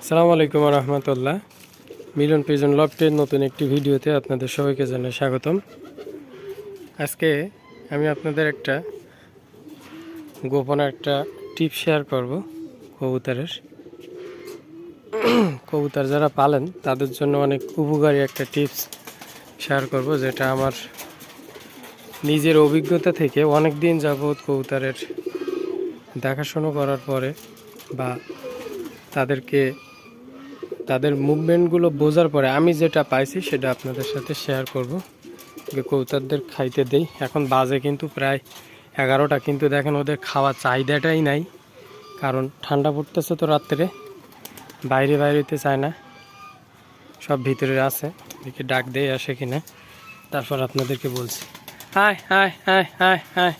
আসসালামু আলাইকুম রহমতুল্লাহ মিলন পিজন লফটের নতুন একটি ভিডিওতে আপনাদের সবাইকে জানাই স্বাগতম। আজকে আমি আপনাদের একটা গোপন একটা টিপ শেয়ার করব কবুতরের। কবুতর যারা পালেন, তাদের জন্য অনেক উপকারী একটা টিপস শেয়ার করব যেটা আমার নিজের অভিজ্ঞতা থেকে অনেক দিন যাবৎ কবুতরের দেখাশোনা করার পরে বা তাদেরকে তাদের মুভমেন্টগুলো বোঝার পরে আমি যেটা পাইছি সেটা আপনাদের সাথে শেয়ার করব যে কৌতারদের খাইতে দেই এখন বাজে কিন্তু প্রায় এগারোটা কিন্তু দেখেন ওদের খাওয়া চাহিদাটাই নাই কারণ ঠান্ডা পড়তেছে তো রাত্রে বাইরে বাইরেতে চায় না সব ভিতরে আছে দেখি ডাক দিয়ে আসে কিনা তারপর আপনাদেরকে বলছি hi hi hi hi hi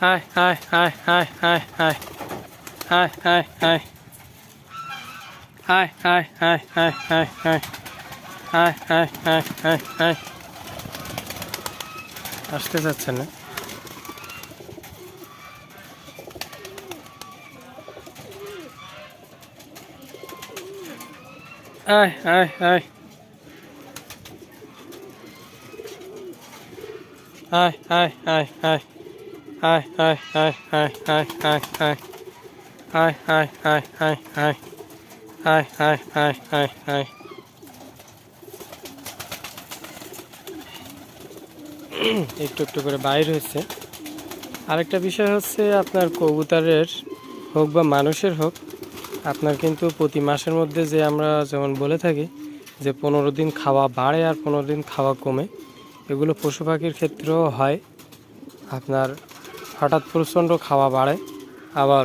hi hi hi hi hi hi hi hi hi hi, hi, hi, hi, hi, hi. Hi, hi, hi, hi, hi. আসতে যাচ্ছে না আয় আয় আয় Hi, hi, hi, hi. Hi, hi, hi, hi, hi, hi, hi. Hi, hi, hi, hi, hi. আয় আয় আয় আয় আয় একটু একটু করে বাইর হয়েছে। আরেকটা বিষয় হচ্ছে আপনার কবুতরের হোক বা মানুষের হোক, আপনার কিন্তু প্রতি মাসের মধ্যে যে আমরা যেমন বলে থাকি যে পনেরো দিন খাওয়া বাড়ে আর পনেরো দিন খাওয়া কমে, এগুলো পশু পাখির ক্ষেত্রেও হয়। আপনার হঠাৎ প্রচণ্ড খাওয়া বাড়ে, আবার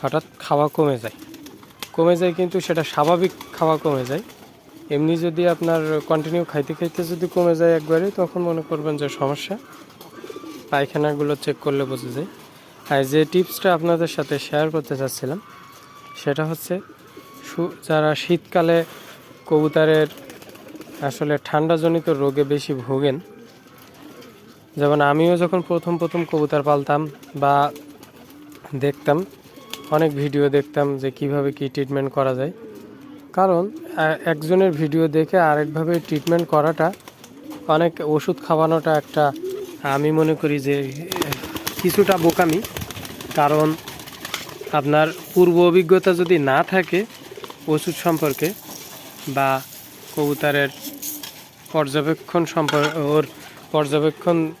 হঠাৎ খাওয়া কমে যায়। কমে যায় কিন্তু সেটা স্বাভাবিক খাওয়া কমে যায়। এমনি যদি আপনার কন্টিনিউ খাইতে খাইতে যদি কমে যায় একবারে, তখন মনে করবেন যে সমস্যা। পায়খানাগুলো চেক করলে বোঝা যায়। আর যে টিপসটা আপনাদের সাথে শেয়ার করতে চাচ্ছিলাম, সেটা হচ্ছে যারা শীতকালে কবুতরের আসলে ঠান্ডাজনিত রোগে বেশি ভোগেন, যেমন আমিও যখন প্রথম প্রথম কবুতর পালতাম বা দেখতাম অনেক ভিডিও দেখতাম যে কীভাবে কি ট্রিটমেন্ট করা যায়। কারণ একজনের ভিডিও দেখে আরেকভাবে ট্রিটমেন্ট করাটা অনেক ওষুধ খাওয়ানোটা একটা, আমি মনে করি যে, কিছুটা বোকামি। কারণ, আপনার পূর্ব অভিজ্ঞতা যদি না থাকে ওষুধ সম্পর্কে বা কবুতরের পর্যবেক্ষণ সম্পর্কে ওর পর্যবেক্ষণ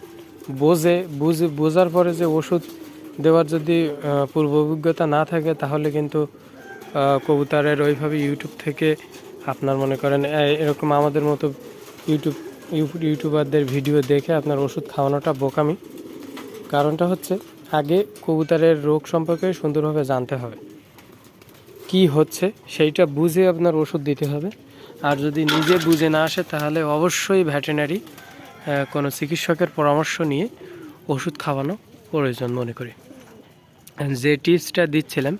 বোঝে, বুঝে, বোঝার পরে যে ওষুধ দেওয়ার যদি পূর্ব অভিজ্ঞতা না থাকে, তাহলে কিন্তু কবুতরের ওইভাবে ইউটিউব থেকে আপনার মনে করেন এরকম আমাদের মতো ইউটিউব ইউটিউবারদের ভিডিও দেখে আপনার ওষুধ খাওয়ানোটা বোকামি। কারণটা হচ্ছে, আগে কবুতরের রোগ সম্পর্কে সুন্দরভাবে জানতে হবে। কি হচ্ছে, সেইটা বুঝে আপনার ওষুধ দিতে হবে। আর যদি নিজে বুঝে না আসে, তাহলে অবশ্যই ভেটেনারি কোনো চিকিৎসকের পরামর্শ নিয়ে ওষুধ খাওয়ানো প্রয়োজন মনে করি। যে টিপসটা দিচ্ছিলাম,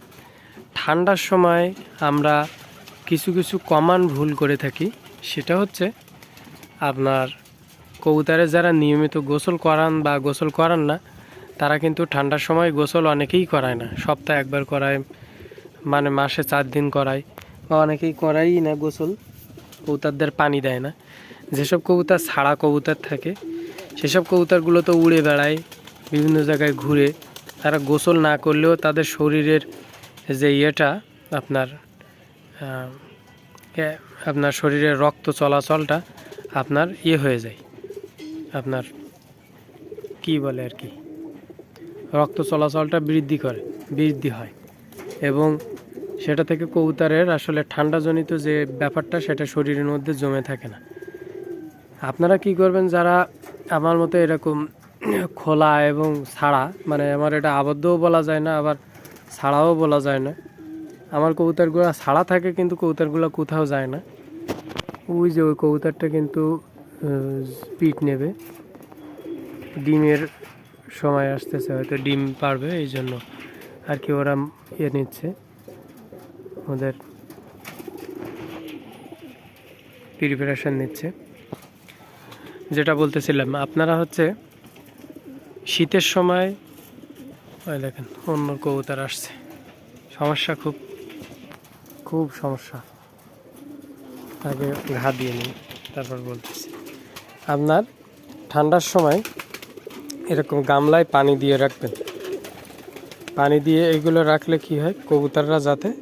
ঠান্ডার সময় আমরা কিছু কিছু কমান ভুল করে থাকি, সেটা হচ্ছে আপনার কবুতারে যারা নিয়মিত গোসল করান বা গোসল করান না, তারা কিন্তু ঠান্ডার সময় গোসল অনেকেই করায় না। সপ্তাহে একবার করায় মানে মাসে চার দিন করায়, বা অনেকেই করাই না গোসল, কবুতরদের পানি দেয় না। যেসব কবুতর ছাড়া কবুতার থাকে, সেসব কবুতরগুলো তো উড়ে বেড়ায়, বিভিন্ন জায়গায় ঘুরে তারা গোসল না করলেও তাদের শরীরের যে ইয়েটা, আপনার আপনার শরীরের রক্ত চলাচলটা আপনার ইয়ে হয়ে যায়। আপনার কি বলে আর কি? রক্ত চলাচলটা বৃদ্ধি করে, বৃদ্ধি হয়। এবং সেটা থেকে কবুতরের আসলে ঠান্ডাজনিত যে ব্যাপারটা, সেটা শরীরের মধ্যে জমে থাকে না। আপনারা কি করবেন, যারা আমার মতো এরকম খোলা এবং ছাড়া মানে আমার এটা আবদ্ধও বলা যায় না, আবার ছাড়াও বলা যায় না। আমার কবুতরগুলো ছাড়া থাকে, কিন্তু কবুতরগুলো কোথাও যায় না। ওই যে ওই কবুতরটা কিন্তু পিট নেবে। ডিমের সময় আসতেছে, হয়তো ডিম পারবে এই জন্য। আর কি ওরা ইয়ে নিচ্ছে, ওদের প্রিপারেশন নিচ্ছে। যেটা বলতেছিলাম, আপনারা হচ্ছে শীতের সময় ওই দেখেন অন্য কবুতর আসছে। সমস্যা খুব। খুব সমস্যা। আগে ঘা দিয়ে নিই তারপর বলতেছি। আপনার ঠান্ডার সময় এরকম গামলায় পানি দিয়ে রাখবেন। পানি দিয়ে এগুলো রাখলে কি হয়? কবুতররা যাতে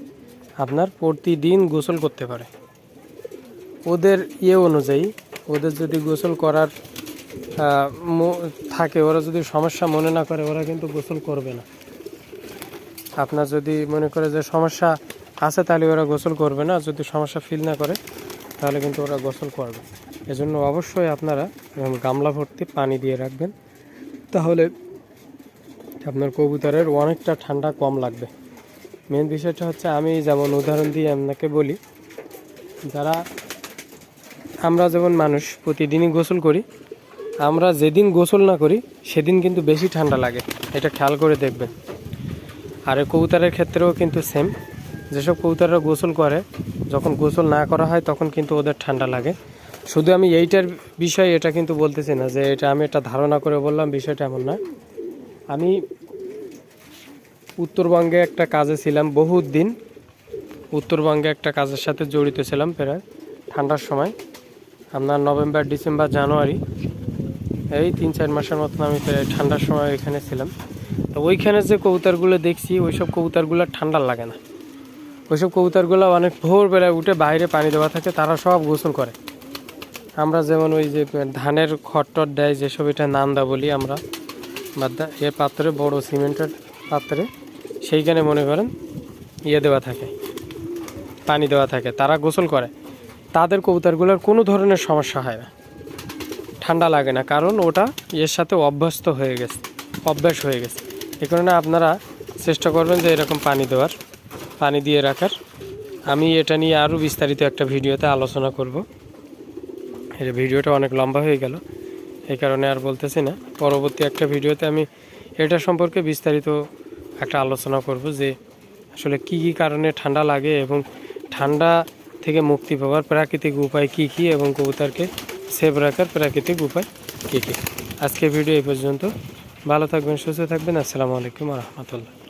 আপনার প্রতিদিন গোসল করতে পারে। ওদের ইয়ে অনুযায়ী ওদের যদি গোসল করার থাকে, ওরা যদি সমস্যা মনে না করে, ওরা কিন্তু গোসল করবে না। আপনার যদি মনে করে যে সমস্যা আছে, তাহলে ওরা গোসল করবে না। যদি সমস্যা ফিল না করে, তাহলে কিন্তু ওরা গোসল করবে। এজন্য অবশ্যই আপনারা গামলা ভর্তি পানি দিয়ে রাখবেন। তাহলে আপনার কবুতরের অনেকটা ঠান্ডা কম লাগবে। মেন বিষয়টা হচ্ছে, আমি যেমন উদাহরণ দিয়ে আপনাকে বলি, যারা আমরা যেমন মানুষ, প্রতিদিনই গোসল করি আমরা যেদিন গোসল না করি, সেদিন কিন্তু বেশি ঠান্ডা লাগে। এটা খেয়াল করে দেখবেন। আর কবুতরের ক্ষেত্রেও কিন্তু সেম যেসব কবুতররা গোসল করে, যখন গোসল না করা হয়, তখন কিন্তু ওদের ঠান্ডা লাগে। শুধু আমি এইটার বিষয়ে এটা কিন্তু বলতেছি না, যে এটা আমি একটা ধারণা করে বললাম, বিষয়টা এমন না। আমি উত্তরবঙ্গে একটা কাজে ছিলাম বহুত দিন। উত্তরবঙ্গে একটা কাজের সাথে জড়িত ছিলাম প্রায় ঠান্ডার সময়। আপনার নভেম্বর, ডিসেম্বর, জানুয়ারি। এই তিন চার মাসের মতন আমি ঠান্ডার সময় এখানে ছিলাম। তো ওইখানে যে কবুতরগুলো দেখছি, ওইসব কবুতরগুলো ঠান্ডা লাগে না। ওইসব কবুতরগুলো অনেক ভোরবেলায় উঠে বাইরে পানি দেওয়া থাকে, তারা সব গোসল করে। আমরা যেমন ওই যে ধানের খট্টর দেয়, যেসব এটা নান্দা বলি আমরা, বা এর পাত্রে, বড় সিমেন্টের পাত্রে, সেইখানে মনে করেন ইয়ে দেওয়া থাকে, পানি দেওয়া থাকে, তারা গোসল করে। তাদের কবুতরগুলোর কোনো ধরনের সমস্যা হয় না। ঠান্ডা লাগে না, কারণ ওটা এর সাথে অভ্যস্ত হয়ে গেছে, অভ্যাস হয়ে গেছে। এ কারণে আপনারা চেষ্টা করবেন যে এরকম পানি দেওয়ার, পানি দিয়ে রাখার। আমি এটা নিয়ে আরও বিস্তারিত একটা ভিডিওতে আলোচনা করব। এই ভিডিওটা অনেক লম্বা হয়ে গেল এই কারণে আর বলতেছি না। পরবর্তী একটা ভিডিওতে আমি এটা সম্পর্কে বিস্তারিত একটা আলোচনা করব যে আসলে কি কি কারণে ঠান্ডা লাগে এবং ঠান্ডা থেকে মুক্তি পাওয়ার প্রাকৃতিক উপায় কি কি এবং কবুতরকে সেভ রাখার প্রাকৃতিক উপায় কী কী? আজকে ভিডিও এই পর্যন্ত। ভালো থাকবেন, সুস্থ থাকবেন। আসসালামু আলাইকুম রহমতুল্লাহ।